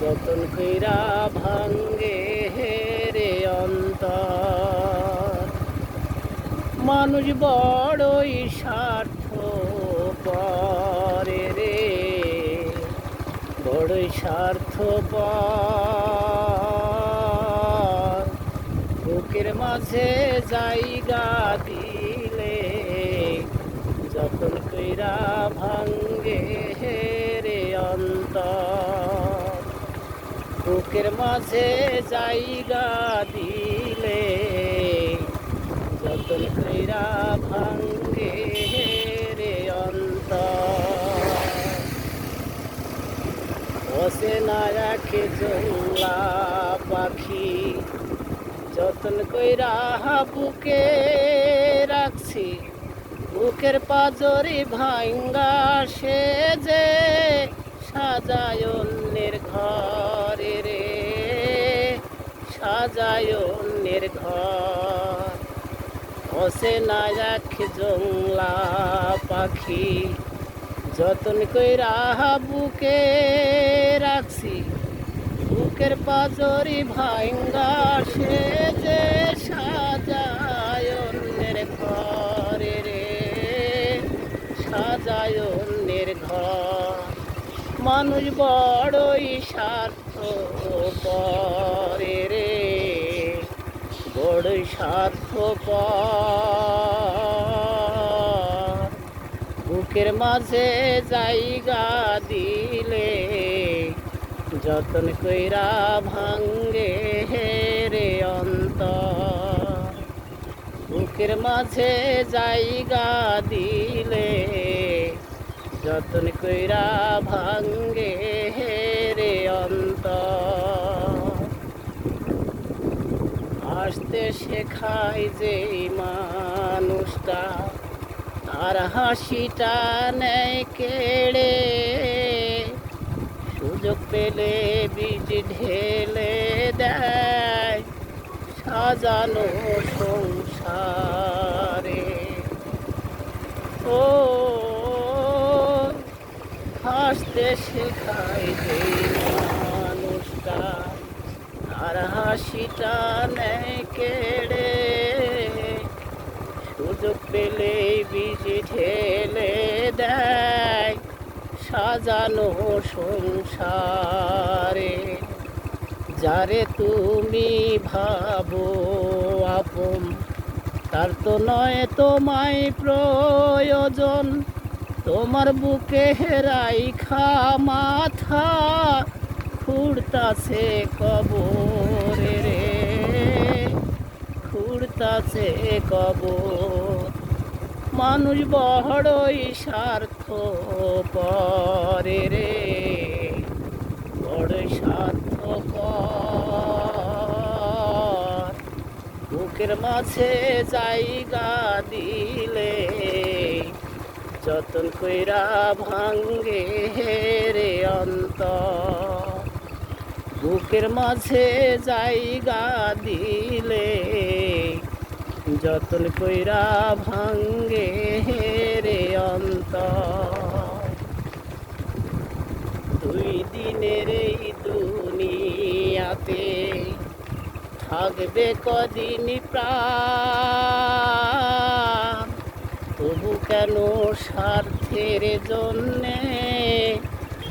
যতন কইরা ভাঙ্গে রে অন্তর। মানুষ বড়ই স্বার্থ পরে রে, বড়ই স্বার্থ বুকের মাঝে জায়গা দিলে যতন কইরা ভাঙ্গে বুকের মাঝে জায়গা দিলে যতন কইরা ভাঙ্গে রে অন্তর। বসে না রাখে জংলা পাখি, যতন কইরা বুকে রাখছি, বুকের পাজরি ভাঙ্গা সে যে সাজায় অন্যের ঘরে। সাজায় অন্যের ঘর। বসে না রাখে জংলা পাখি, যতন কইরা বুকে রাখছি, বুকের পাজরি ভাঙ্গা সে মানুষ বড়ই স্বার্থ পরে রে। বড়ই স্বার্থ বুকের মাঝে জায়গা দিলে যতন কইরা ভাঙ্গে রে অন্ত বুকের মাঝে জায়গা দিলে যতন কইরা ভাঙ্গে রে অন্ত আসতে শেখায় যে মানুষটা, তার হাসিটা নেয় কেড়ে। সুযোগ পেলে বীজ ঢেলে দেয় সাজানো সংসারে। ও হাসতে শেখায় যে মানুষটা। আর হাসিটা নেয় কেড়ে। সুযোগ পেলে বীজ ঢেলে দেয় সাজানো সংসারে। যারে তুমি ভাবো আপন, তার তো নয় তোমায় প্রয়োজন। তোমার বুকে হেরাই খা মাথা খুঁড়তাছে কবরে রে। খুঁড়তাছে কবর। মানুষ বড়ই স্বার্থ পরে রে। বড়ই স্বার্থ বুকের মাঝে জায়গা দিলে যতন কইরা ভাঙ্গে রে অন্ত বুকের মাঝে জায়গা দিলে যতন কইরা ভাঙ্গে রে অন্ত দুই দিনের এই দুনিয়াতে থাকবে কদিন প্রাণ। তবু কেন স্বার্থের জন্যে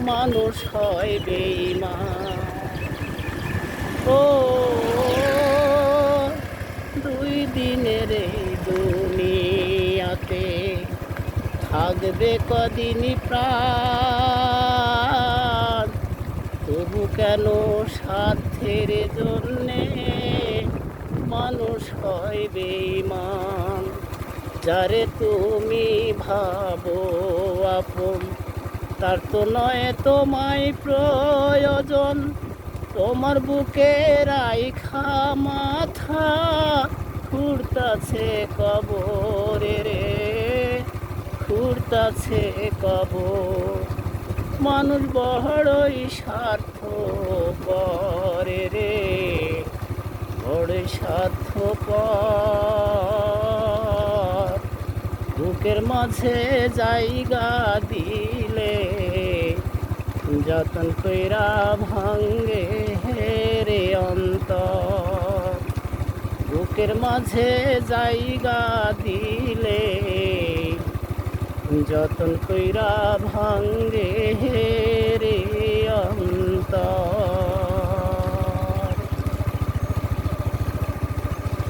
মানুষ হয় বেইমান ও, দুই দিনের এই দুনিয়াতে থাকবে কদিন প্রাণ? তবু কেন স্বার্থের জন্যে মানুষ হয় বেইমান যারে তুমি ভাবো আপন, তার তো নয় তোমায় প্রয়োজন। তোমার বুকে রাইখা মাথা, খুঁড়তাছে কবরে রে, খুঁড়তাছে কবর। মানুষ বড়ই স্বার্থ করে রে, বড়ই স্বার্থ বুকের মাঝে জায়গা দিলে যতন কইরা ভাঙ্গে রে অন্ত বুকের মাঝে জায়গা দিলে যতন কইরা ভাঙ্গে রে অন্তর।